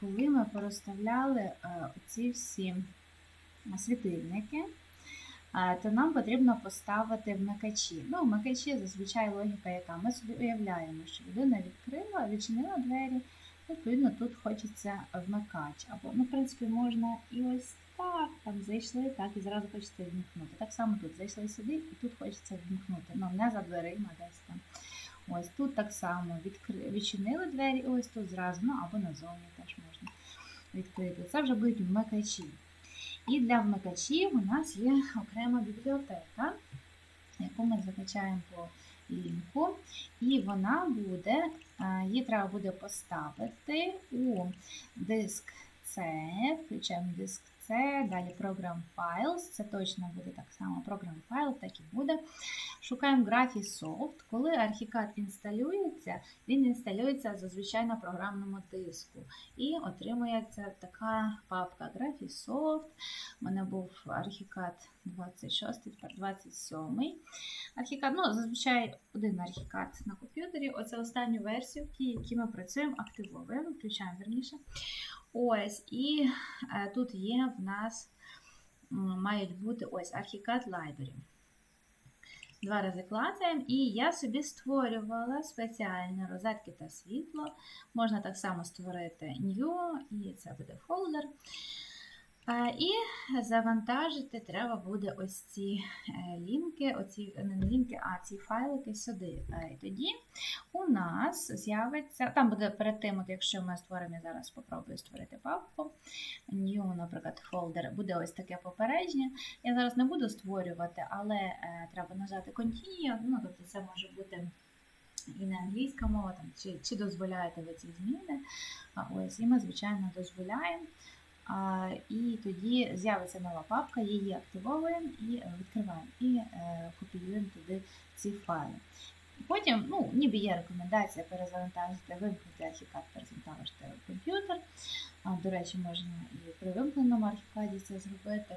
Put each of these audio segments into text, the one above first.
коли ми порозставляли е, ці всі світильники, е, то нам потрібно поставити вмикачі. Ну, вмикачі зазвичай логіка, яка ми собі уявляємо, що людина відкрила, відчинила двері, відповідно, тут хочеться вмикач. Або, ну, в принципі, можна і ось так, там зайшли, так, і зразу хочеться вімкнути. Так само тут зайшли сюди, і тут хочеться вімкнути. Ну, не за дверима десь там. Ось тут так само відкри... відчинили двері, ось тут зразу, ну або назовні теж можна відкрити. Це вже будуть вмикачі. І для вмикачів у нас є окрема бібліотека, яку ми закачаємо по лінку. І вона буде, е, її треба буде поставити у диск C, включаємо диск C, далі Program Files, це точно буде так само Program File, так і буде. Шукаємо Graphisoft. Коли архікад інсталюється, він інсталюється зазвичай на програмному диску. І отримується така папка Graphisoft. У мене був архікад 26, тепер 27. Архікад, ну, зазвичай один архікад на комп'ютері. Оце останню версію, які ми працюємо, активовуємо, включаємо верніше. Ось, і е, тут є в нас мають бути ось Archicad Library. Два рази клацаємо, і я собі створювала спеціальні розетки та світло. Можна так само створити New, і це буде фолдер. І завантажити треба буде ось ці е, лінки, оці, не лінки, а ці файлики сюди. Е, І тоді у нас з'явиться, там буде перед тим, от якщо ми створимо, я зараз спробую створити папку. New, наприклад, фолдер, буде ось таке попередження. Я зараз не буду створювати, але е, треба нажати Continue, ну, тобто це може бути. І не англійська мова, там, чи, чи дозволяєте ви ці зміни. А ось, і ми, звичайно, дозволяємо. І тоді з'явиться нова папка, її активовуємо і е, відкриваємо, і е, копіюємо туди ці файли. Потім, ну, ніби є рекомендація перезавантажити, вимкнути архікад, перезавантажити комп'ютер. До речі, можна і при вимкненому архікаді це зробити.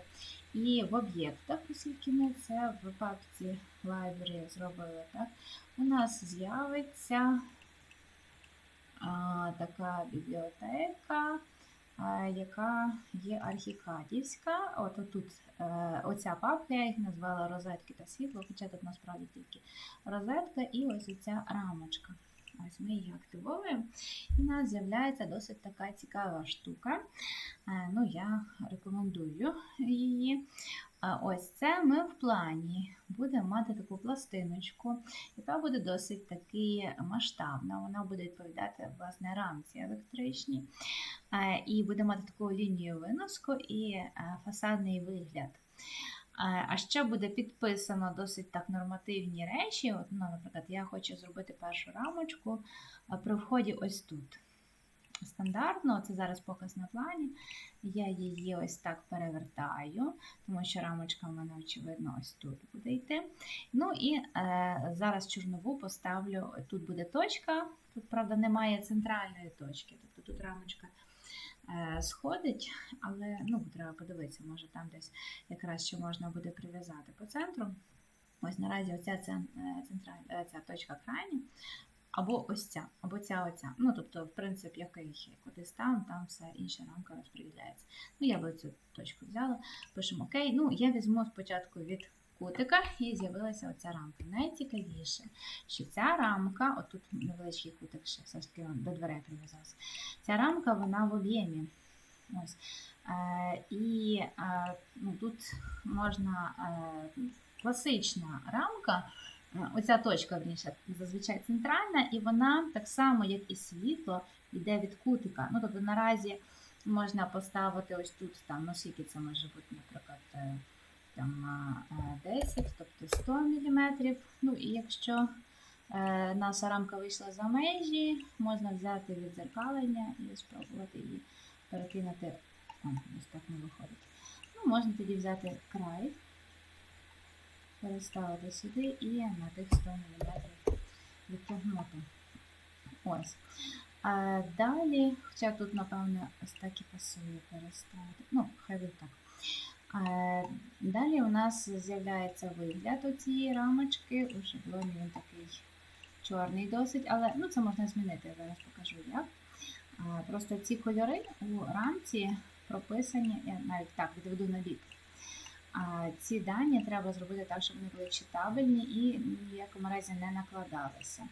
І в об'єктах, оскільки ми це в папці Library зробили, так, у нас з'явиться така бібліотека яка є архікадівська. От тут е, оця папка, я їх назвала розетки та світло, хоча тут насправді тільки розетка і ось оця рамочка. Ось ми її активовуємо, і у нас з'являється досить така цікава штука. Е, ну, Я рекомендую її. Ось це ми в плані будемо мати таку пластиночку, яка буде досить таки масштабна. Вона буде відповідати власне рамці електричній. І буде мати таку лінію виноску і е, фасадний вигляд. А ще буде підписано досить так нормативні речі. От, ну, Наприклад, я хочу зробити першу рамочку при вході ось тут стандартно, це зараз показ на плані. Я її ось так перевертаю, тому що рамочка в мене, очевидно, ось тут буде йти. Ну і е, зараз чорнову поставлю, тут буде точка, тут, правда, немає центральної точки, тобто тут рамочка. Е, сходить, але ну, треба подивитися, може там десь якраз ще можна буде прив'язати по центру. Ось наразі оця центральна е, ця точка крайня, або ось ця, або ця оця. Ну, тобто, в принципі, який кудись там, там все інша рамка розподіляється. Ну, я би цю точку взяла, пишемо ОК. Ну, я візьму спочатку від кутика і з'явилася оця рамка. Найцікавіше, що ця рамка, отут невеличкий кутик, ще все ж таки до дверей прив'язався. Ця рамка вона в об'ємі. Ось. Е, І е, ну, тут можна е, класична рамка. Оця точка верніше, зазвичай центральна, і вона так само, як і світло, йде від кутика. Ну, Тобто наразі можна поставити ось тут, там, ну це може бути, наприклад, е, там, 10, тобто 100 мм. Ну, і якщо е, наша рамка вийшла за межі, можна взяти відзеркалення і спробувати її перекинути. О, ось так не виходить. Ну, Можна тоді взяти край переставити сюди і на тих 100 мм відтягнути. Ось. А Далі, хоча тут, напевно, ось так і пасує переставити. Ну, хай буде так. А Далі у нас з'являється вигляд у цієї рамочки. У шаблоні він такий чорний досить, але ну, це можна змінити, я зараз покажу як. А, Просто ці кольори у рамці прописані, я навіть так відведу на бік. Ці дані треба зробити так, щоб вони були читабельні і ніякому разі не накладалися.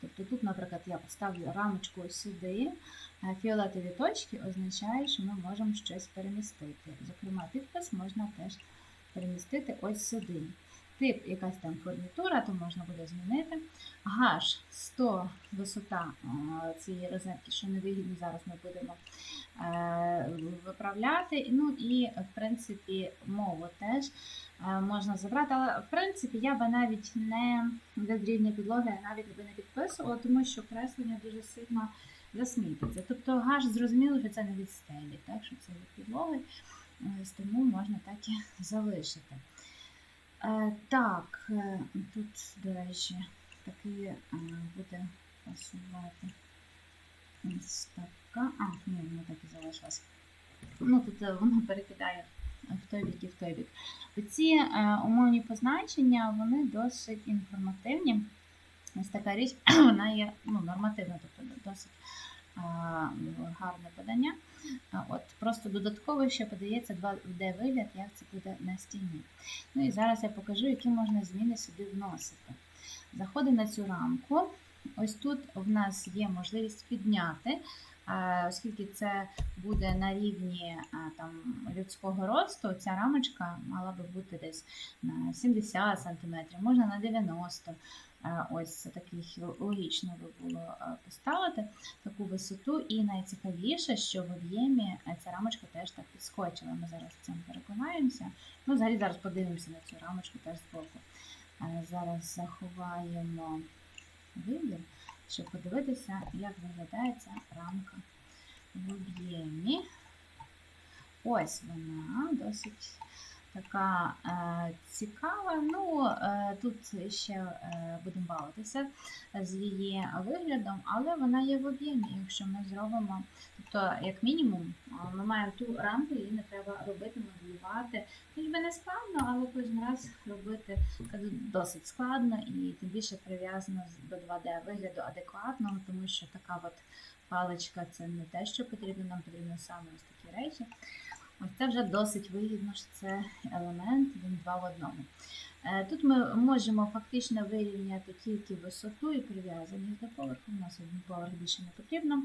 Тобто тут, наприклад, я поставлю рамочку сюди, фіолетові точки означає, що ми можемо щось перемістити. Зокрема, підпис можна теж перемістити ось сюди. Тип якась там фурнітура, то можна буде змінити. Гаш 100 висота цієї розетки, що невигідно, зараз ми будемо е, виправляти. Ну і в принципі мову теж е, можна забрати. Але в принципі я би навіть не рівня підлоги, я навіть би не підписувала, тому що креслення дуже сильно засмітиться. Тобто гаш зрозуміло, що це не від стелі, так що це від підлоги, тому можна так і залишити. Е, Так, е, тут, до речі, такий е, буде пасувати ось. А, ні, воно так і залишилось. Ну, тут воно перекидає в той бік і в той бік. Ці умовні позначення, вони досить інформативні. Ось така річ, вона є ну, нормативна, тобто досить гарне подання. От Просто додатково ще подається 2D вигляд, як це буде на стіні. Ну і зараз я покажу, які можна зміни сюди вносити. Заходимо на цю рамку. Ось тут в нас є можливість підняти, оскільки це буде на рівні там, людського росту, ця рамочка мала би бути десь на 70 см, можна на 90 Е, Ось такий логічно би було поставити таку висоту. І найцікавіше, що в об'ємі ця рамочка теж так підскочила. Ми зараз цьому переконаємося. Ну, взагалі зараз подивимося на цю рамочку теж збоку. Зараз заховаємо вибір, щоб подивитися, як виглядає ця рамка в об'ємі. Ось вона досить така е, цікава. Ну, е, тут ще е, будемо бавитися з її виглядом, але вона є в об'ємі, якщо ми зробимо. Тобто, як мінімум, ми маємо ту рамку, її не треба робити, моделювати. Ніби не складно, але кожен раз робити досить складно і тим більше прив'язано до 2D вигляду адекватного, тому що така от паличка це не те, що потрібно, нам потрібно саме ось такі речі. Ось це вже досить вигідно, що це елемент, він два в одному. Е, Тут ми можемо фактично вирівняти тільки висоту і прив'язаність до поверху. У нас один поверх більше не потрібно.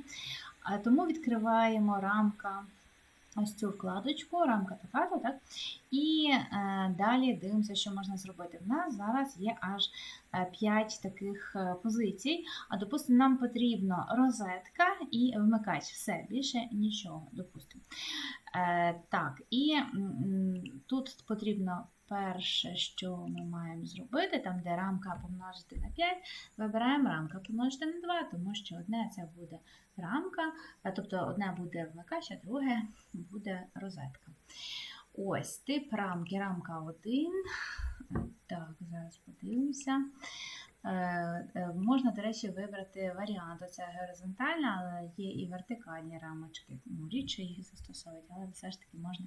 А Тому відкриваємо рамка. Ось цю вкладочку, рамка та хата, так? І е, далі дивимося, що можна зробити. В нас зараз є аж 5 таких е, позицій. А допустимо, нам потрібно розетка і вмикач. Все, більше нічого, допустимо. Е, так, і м, тут потрібно перше, що ми маємо зробити, там, де рамка помножити на 5, вибираємо рамка помножити на 2, тому що одне це буде рамка, тобто одне буде вмикач, а друге буде розетка. Ось тип рамки, рамка 1. Так, зараз подивимося. Е, е, Можна, до речі, вибрати варіант. Оце горизонтальна, але є і вертикальні рамочки. Ну, рідше їх застосовують, але все ж таки можна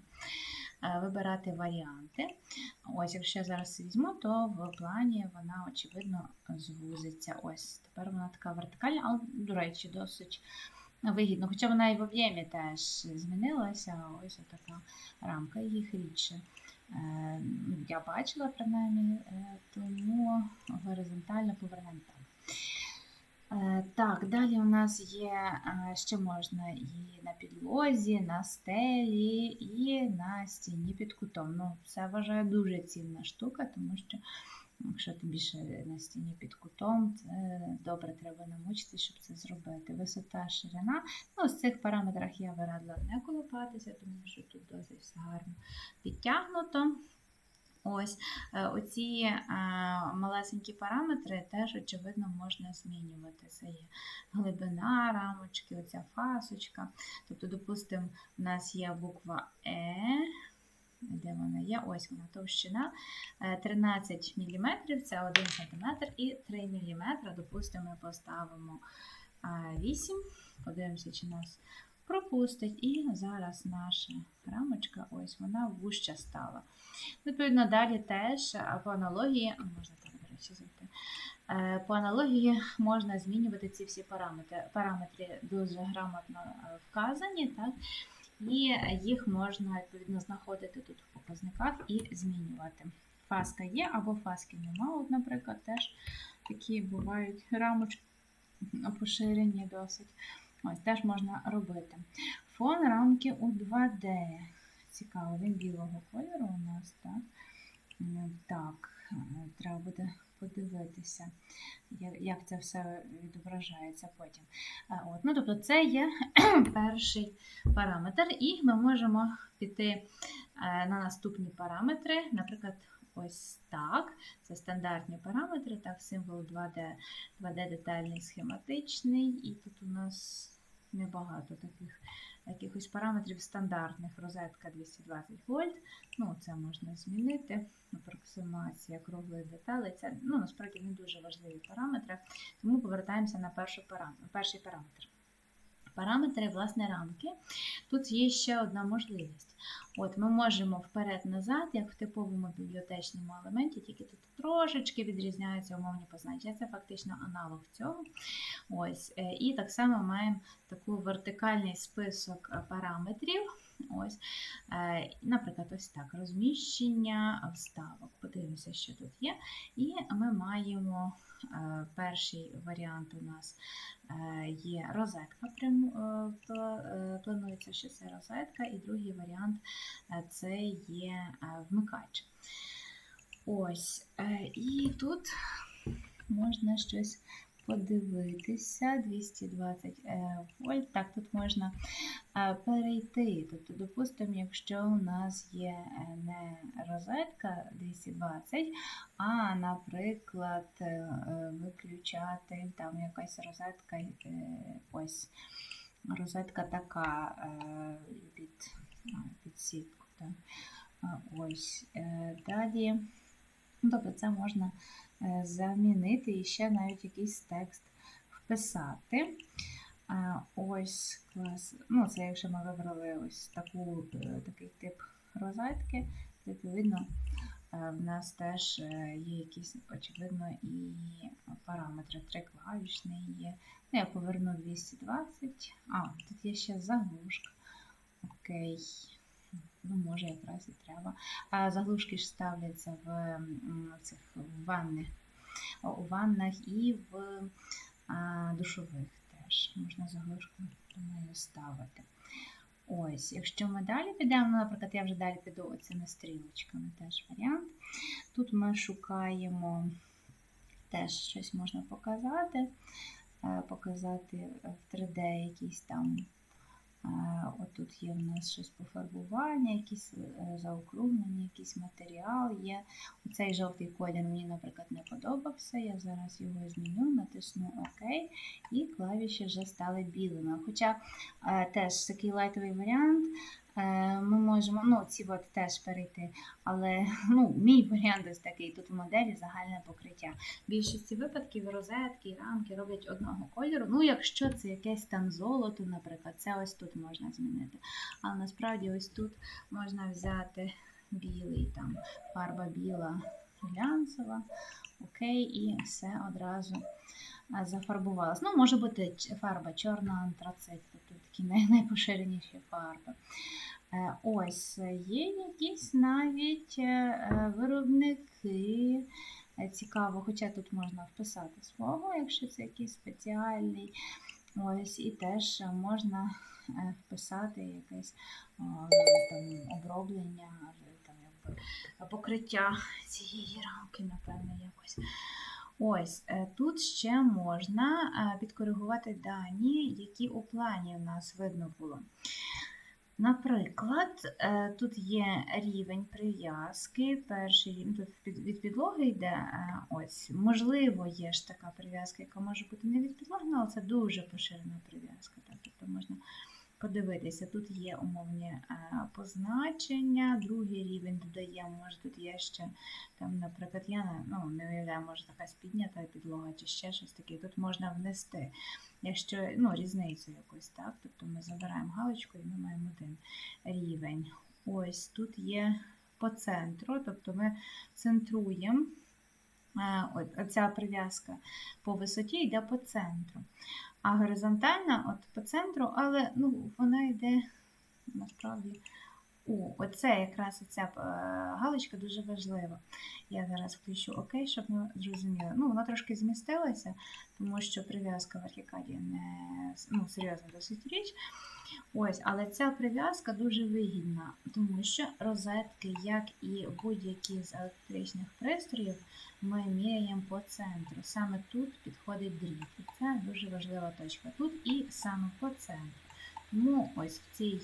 е, вибирати варіанти. Ось, якщо я зараз візьму, то в плані вона, очевидно, звузиться. Ось, тепер вона така вертикальна, але, до речі, досить вигідно. Хоча вона і в об'ємі теж змінилася. Ось така рамка, їх рідше. Е, ну, Я бачила принаймні, е, тому горизонтально повернемо так. Е, Так, далі у нас є ще можна і на підлозі, на стелі, і на стіні під кутом. Ну, це вважаю дуже цінна штука, тому що якщо тим більше на стіні під кутом, це добре треба намучитися, щоб це зробити. Висота, ширина. Ну, з цих параметрах я би радила не колупатися, тому що тут досить все гарно підтягнуто. Ось е, оці е, малесенькі параметри теж, очевидно, можна змінювати. Це є глибина рамочки, оця фасочка. Тобто, допустимо, у нас є буква Е. Де вона є? Ось вона товщина. Е, 13 мм, це 1 см і 3 мм. Допустимо, ми поставимо е, 8. Подивимося, чи нас пропустить. І зараз наша рамочка, ось вона вужча стала. Відповідно, далі теж по аналогії, можна так, до. Е, По аналогії можна змінювати ці всі параметри. Параметри дуже грамотно е, вказані, так? І їх можна відповідно знаходити тут в показниках і змінювати. Фаска є або фаски нема. От, наприклад, теж такі бувають рамочки поширені досить. Ось теж можна робити. Фон рамки у 2D. Цікаво, він білого кольору у нас, так? Так, е, треба буде подивитися, як це все відображається потім. От, ну, тобто це є перший параметр, і ми можемо піти е, на наступні параметри, наприклад, ось так. Це стандартні параметри, так, символ 2D, 2D детальний схематичний, і тут у нас небагато таких якихось параметрів стандартних. Розетка 220 вольт. Ну, це можна змінити. Апроксимація круглих деталей. Це ну, насправді не дуже важливі параметри. Тому повертаємося на перший параметр. Параметри власне рамки. Тут є ще одна можливість. От Ми можемо вперед-назад, як в типовому бібліотечному елементі, тільки тут трошечки відрізняються умовні позначення. Це фактично аналог цього. Ось. е, І так само маємо таку вертикальний список е, параметрів. Ось, е, наприклад, ось так: розміщення вставок. Подивимося, що тут є. І ми маємо е, перший варіант у нас е, є розетка. Планується, що це розетка, і другий варіант це є вмикач. Ось. І тут можна щось подивитися. 220 е, вольт. Так, тут можна е, перейти. Тобто, допустимо, якщо у нас є е, не розетка 220, а, наприклад, е, е, виключати там якась розетка, е, ось розетка така е, під, під сітку. Ось е, далі. Ну, Тобто це можна е, замінити і ще навіть якийсь текст вписати. Ось клас. Ну, це якщо ми вибрали ось таку, е, такий тип розетки, відповідно, е, в нас теж є якісь, очевидно, і параметри. Три клавішні є. Ну, я поверну 220. А, тут є ще заглушка. Окей. Ну, може, якраз і треба. А заглушки ж ставляться в цих ванних, у ваннах і в а, душових теж. Можна заглушку думаю, ставити. Ось, якщо ми далі підемо, ну, наприклад, я вже далі піду оцими стрілочками, теж варіант. Тут ми шукаємо теж щось можна показати, е, показати в 3D якісь там. Отут є в нас щось пофарбування, якісь е, заокруглення, якийсь матеріал є. Оцей жовтий колір мені, наприклад, не подобався. Я зараз його зміню, натисну ОК, і клавіші вже стали білими. Хоча е, теж такий лайтовий варіант. Е, Ми можемо, ну, ці от теж перейти, але ну, мій варіант ось такий. Тут в моделі загальне покриття. В більшості випадків розетки і рамки роблять одного кольору. Ну, якщо це якесь там золото, наприклад, це ось тут можна змінити. Але насправді ось тут можна взяти білий, там фарба біла глянцева, окей, і все одразу а, зафарбувалось. Ну, може бути фарба чорна антрацит, тобто такі най- найпоширеніші фарби. Е, Ось є якісь навіть е, виробники. Е, Цікаво, хоча тут можна вписати свого, якщо це якийсь спеціальний. Ось, і теж можна вписати якесь там, оброблення, там, якби, покриття цієї рамки, напевно, якось. Ось е, тут ще можна е, підкоригувати дані, які у плані в нас видно було. Наприклад, е, тут є рівень прив'язки. Перший тут від підлоги йде. Ось, можливо, є ж така прив'язка, яка може бути не від підлоги, але це дуже поширена прив'язка. Так, тобто можна подивитися. Тут є умовні е, позначення, другий рівень додаємо, може тут є ще там, наприклад, я ну, не уявляю, може якась піднята підлога чи ще щось таке. Тут можна внести, якщо ну, різницю якусь, так? Тобто ми забираємо галочку і ми маємо один рівень. Ось тут є по центру, тобто ми центруємо Е, оця прив'язка по висоті йде по центру. А горизонтальна от по центру, але ну, вона йде насправді. О, оце якраз оця е, галочка дуже важлива. Я зараз включу ОК, щоб ми зрозуміли. Ну, вона трошки змістилася, тому що прив'язка в архікаді не ну, серйозна досить річ. Ось, але ця прив'язка дуже вигідна, тому що розетки, як і будь-які з електричних пристроїв, ми міряємо по центру. Саме тут підходить дріт. І це дуже важлива точка. Тут і саме по центру. Тому ось в цій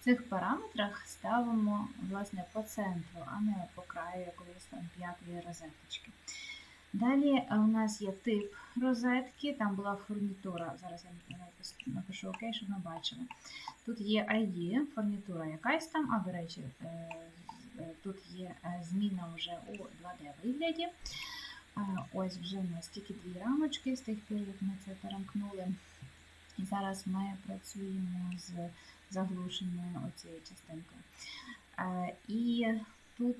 в цих параметрах ставимо власне по центру, а не по краю якоїсь там п'ятої розеточки. Далі е, у нас є тип розетки, там була фурнітура. Зараз я напишу- напишу ОК, щоб ми бачили. Тут є ID, фурнітура якась там, а до речі, е, е, тут є зміна вже у 2D вигляді. Ось вже у нас тільки дві рамочки з тих пір, як ми це перемкнули. І зараз ми працюємо з заглушеною оцією частинкою. І тут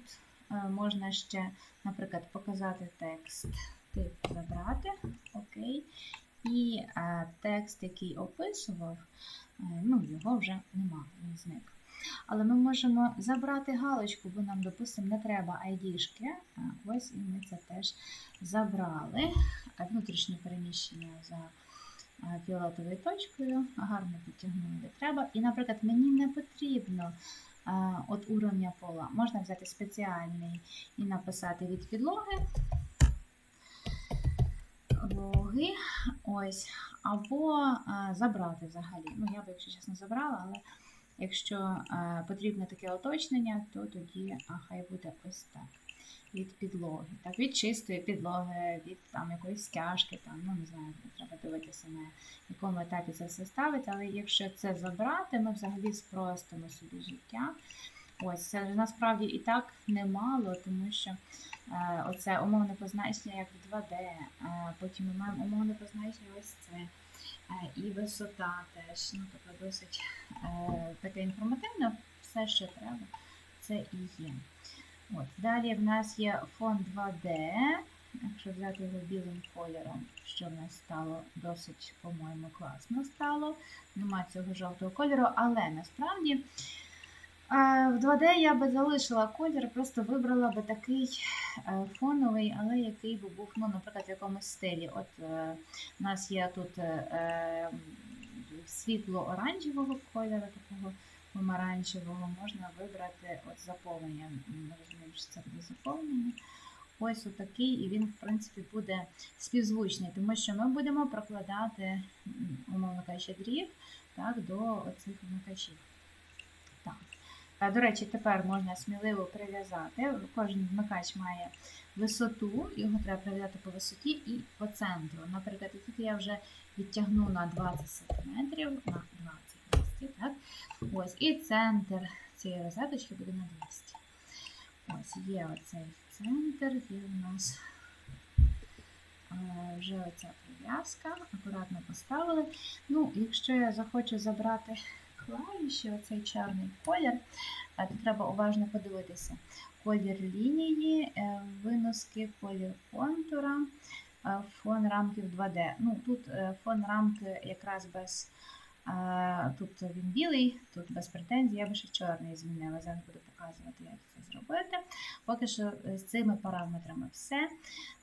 можна ще, наприклад, показати текст тип забрати. Окей. І е, текст, який описував, е, ну, його вже нема, він зник. Але ми можемо забрати галочку, бо нам, допустимо, не треба. Е, Ось і ми це теж забрали. Е, Внутрішнє переміщення за е, фіолетовою точкою, гарно підтягнули треба. І, наприклад, мені не потрібно от уровня пола. Можна взяти спеціальний і написати від підлоги. Логи, ось, або забрати взагалі. Ну, я б, якщо чесно, забрала, але якщо потрібне таке уточнення, то тоді хай буде ось так. Від підлоги. Так, від чистої підлоги, від там якоїсь стяжки, там, ну не знаю, треба дивитися на якому етапі це все ставиться, але якщо це забрати, ми взагалі спростимо собі життя. Ось, це насправді і так немало, тому що е, оце умовне позначення як в 2D, е, потім ми маємо умовне позначення ось це. Е, і висота теж, ну тобто досить е, таке інформативне, все, що треба, це і є. От. Далі в нас є фон 2D. Якщо взяти його білим кольором, що в нас стало досить, по-моєму, класно стало. Нема цього жовтого кольору, але насправді е, в 2D я би залишила колір, просто вибрала би такий е, фоновий, але який би був, ну, наприклад, в якомусь стилі. От е, у нас є тут е, е, світло-оранжевого кольору, такого помаранчевого, можна вибрати от заповнення. М, Розумію, що це буде заповнення. Ось отакий, і він, в принципі, буде співзвучний, тому що ми будемо прокладати, умовно кажучи, дріт так, до цих вмикачів. Так. До речі, тепер можна сміливо прив'язати. Кожен вмикач має висоту, його треба прив'язати по висоті і по центру. Наприклад, тут я вже відтягну на 20 см, на 20 200, так? Ось, і центр цієї розеточки буде на 200. Ось є оцей центр, є у нас е, вже оця прив'язка, акуратно поставили. Ну, якщо я захочу забрати клавіші, оцей чорний колір, е, то треба уважно подивитися. Колір лінії, е, виноски, колір контура, фон рамки в 2D. Ну, тут фон рамки якраз без. Тут він білий, тут без претензій, я би ще чорний змінила. Зараз буду показувати, як це зробити. Поки що е, з цими параметрами все.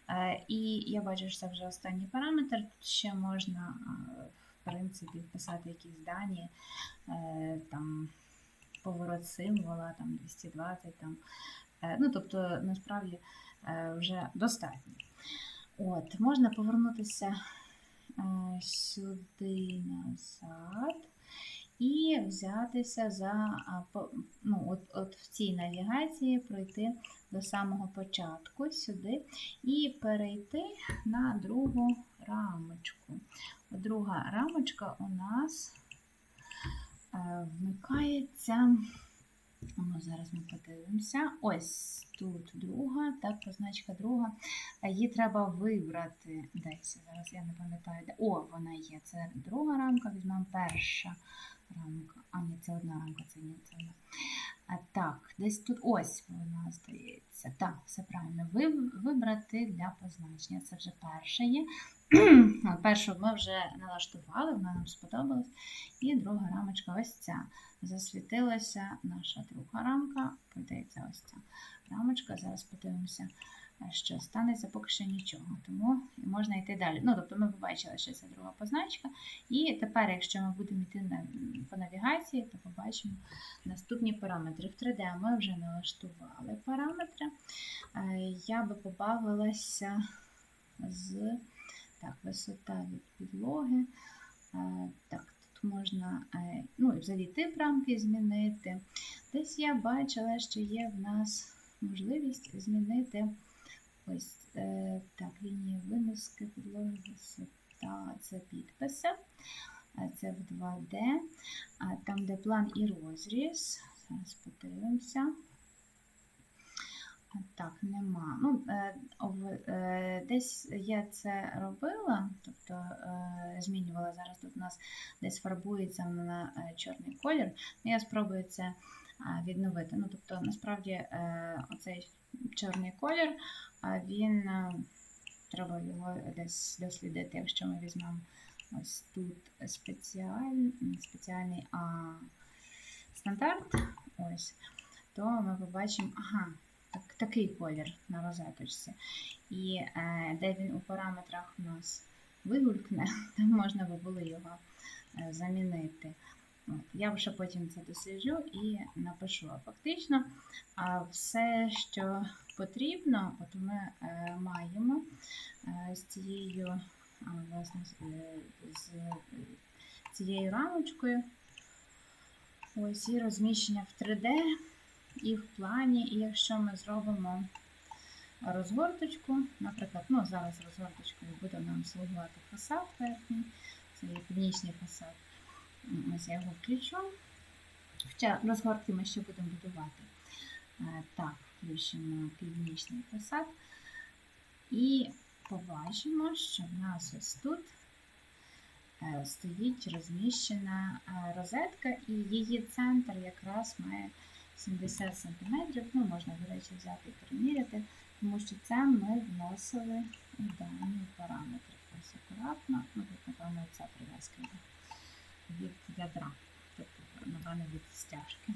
Е, І я бачу, що це вже останній параметр. Тут ще можна, е, в принципі, вписати якісь дані, там, поворот символа, там 220, там. Ну, тобто, насправді вже достатньо. От, можна повернутися сюди назад і взятися за ну, от, от в цій навігації пройти до самого початку сюди і перейти на другу рамочку. Друга рамочка у нас е, вмикається. Ну, зараз ми подивимося. Ось тут друга, так, позначка друга. Її треба вибрати десь. Зараз я не пам'ятаю, де. О, вона є. Це друга рамка, візьмемо перша рамка. А, ні, це одна рамка, це ні, це одна. А, так, десь тут ось вона здається. Так, все правильно. Ви, вибрати для позначення. Це вже перше є. Першу ми вже налаштували, вона нам сподобалась. І друга рамочка ось ця. Засвітилася наша друга рамка. Подається ось ця рамочка. Зараз подивимося, що станеться, поки що нічого. Тому можна йти далі. Ну, тобто ми побачили, що це друга позначка. І тепер, якщо ми будемо йти на, по навігації, то побачимо наступні параметри. В 3D ми вже налаштували параметри. Е, Я би побавилася з так, висота від підлоги. Е, Так, тут можна е, ну, взагалі тип рамки змінити. Десь я бачила, що є в нас можливість змінити ось е, так, лінії виноски, підлоги, висота, це підписи. А Це в 2D, а там, де план і розріз. Зараз подивимося. Так, нема. Ну, е, е, десь я це робила, тобто змінювала зараз тут у нас десь фарбується на чорний колір. Ну, Я спробую це відновити. Ну, тобто, насправді, оцей чорний колір, він е, треба його десь дослідити, якщо ми візьмемо ось тут спеціальний, спеціальний, а стандарт, ось, то ми побачимо, ага, так, такий колір на розеточці. І е, де він у параметрах у нас вигулькне, там можна би було його е, замінити. Я вже потім це досліджу і напишу. А фактично, все, що потрібно, от ми е, маємо е, з цією, власне, е, з цією рамочкою. Ось і розміщення в 3D і в плані. І якщо ми зробимо розгорточку, наприклад, ну зараз розгорточкою буде нам слугувати фасад верхній, це північний фасад. Ось я його включу. Хоча розгортки ми ще будемо будувати. Е, Так, включимо північний фасад. І побачимо, що в нас ось тут е, стоїть розміщена е, розетка, і її центр якраз має 70 см. Ну, можна, до речі, взяти і переміряти, тому що це ми вносили дані параметри. Ось акуратно, ну тут, напевно, ця прив'язка йде від ядра, тобто, на від стяжки.